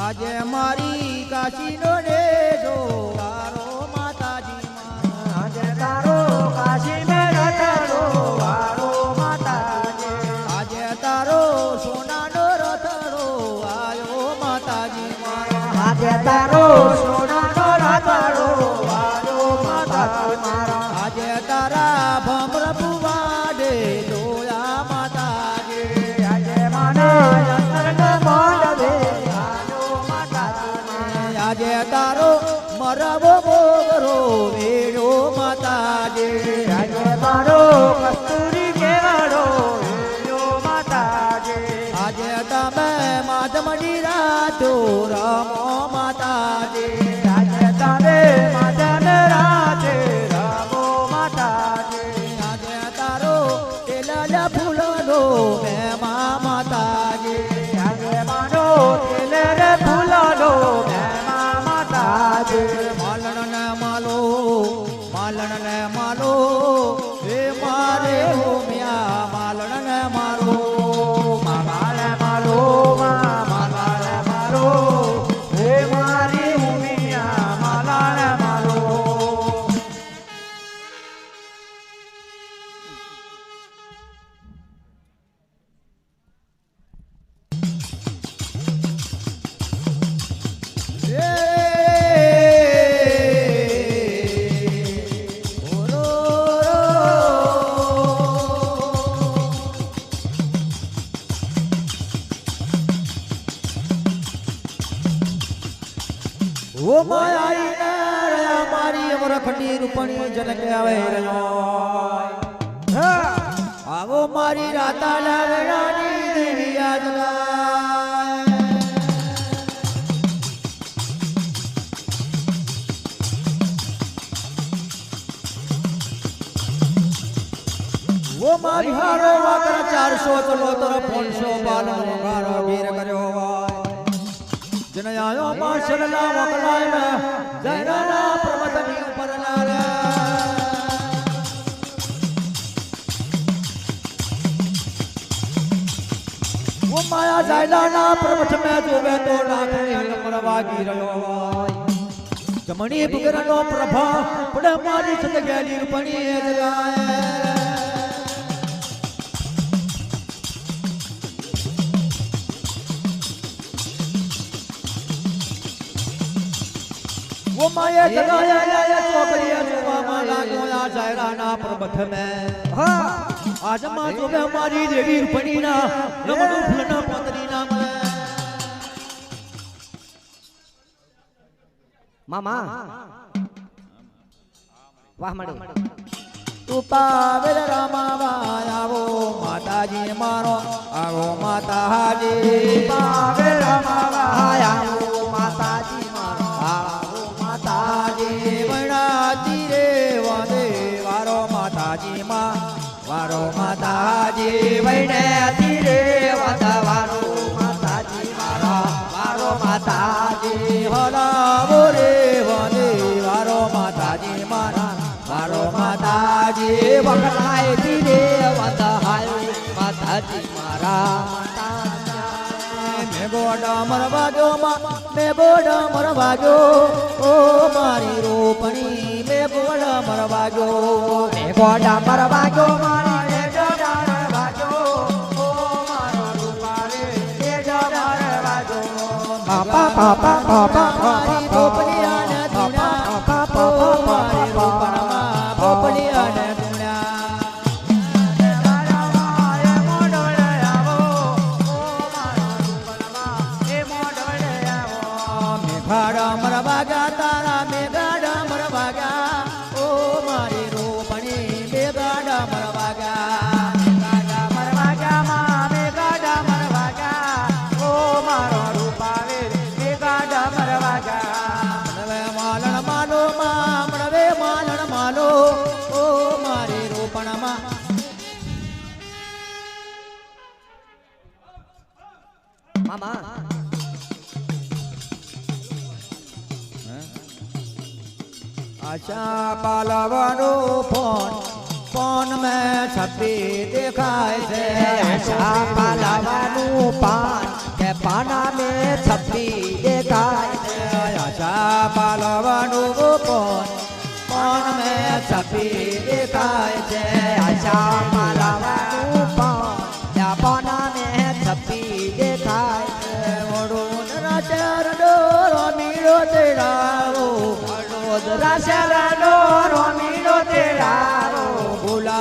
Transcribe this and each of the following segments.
આજે મારી કાશીનો ડેજો તારો માતાજી માં. આજે તારો કાશી મે રથડો વાળો માતાજી. આજે તારો સોનાનો રથડો આયો માતાજી મારો આજે તારો સોનાનો માતાજી આજે તારા ઓ માયા મારી અમરખંડી રૂપણી જનકે આવે રહ્યો આવો મારી રાતા લાવડાની દેવી આજના ઓ મારી હારો વાતર ચારસો ચલોતર પાંચસો બાલ ગારો વીર કર્યો. હોય જન આયો માં શરલા મોકલાય મે જયરાના પર્વતની ઉપર લારે ઓ માયા જાયલાના પર્વત મે જોવે તો લાખની હલમર વાગી રહ્યો હોય. જમણી બગરનો પ્રભા પડે મારી સદગેલી રૂપણી જગાય. ઓ માયે જગાયા યાયા ચોકડીએ જોવામાં લાગો જાયરાના પ્રબથ હા. આજમાં જોવે મારી દેવી રૂપણીના નમનો ફૂલના પતરીના મે મામા. વાહ મળી તું પાવેલ માતાજી મારો. આવો માતાજી. પાવેલ રામાવા આવો માતાજી માં વારો માતાજી વૈને તીરે વારો માતાજી વારો વારો માતાજી હોલો બોરે વને વારો માતાજી મારા વારો માતાજી વખલાય તીરે વતહાય માતાજી મારા ગોડા મરવાજો મે ગોડા મરવાજો ઓ મારી રોપણી, મે ગોડા મરવાજો મે ગોડા મરવાજો મારા પાપા પાપા પાપા મારી રોપણી આને ધૂણા ઓ મારી રોપણમાં રોપણી આને ધૂણા મેઘાડા મરવાગા તારા આશા પાલવાનો ફોન ફોન મેં છપી દેખાય છે પાલાવાનું પાન કે પાના મે છપી દે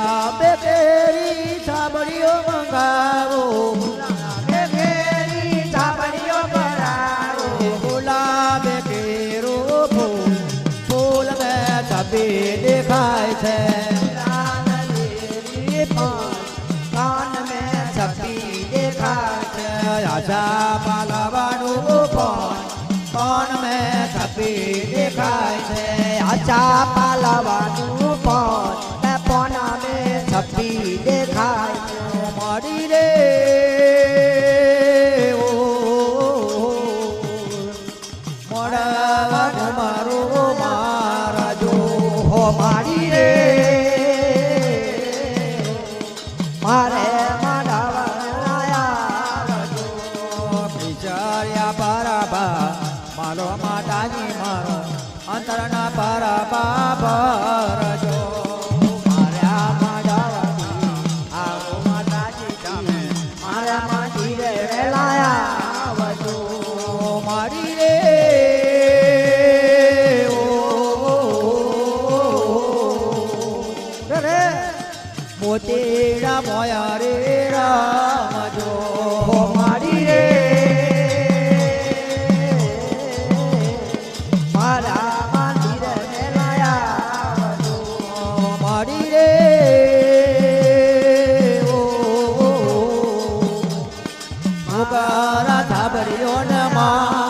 ગુલાબે કેરી છાબડીઓ મંગાવો. એ ઘેરી છાપડીઓ પરારો ગુલાબે કેરો ફૂલ ફૂલ મે છબી દેખાય છે. કાન મેં છપી દેખાય છે. આશા પાલવાનું પણ કોણ મે છબી દેખાય છે. આચા પાલવાનું મેં દેખાય, મળી રે. ઓ મળવાનું મારો મારાજો, હો મારી રે. મારે મારો માતાજી મારો અંતરના પર બાબર મારા મારી રે રે. મોતીડા મોયા રે રામજો હો મારી રે. મારા માટી રે વેલાયા આવજો મારી રે. ઓ મુકારા થાબડિયો ને મા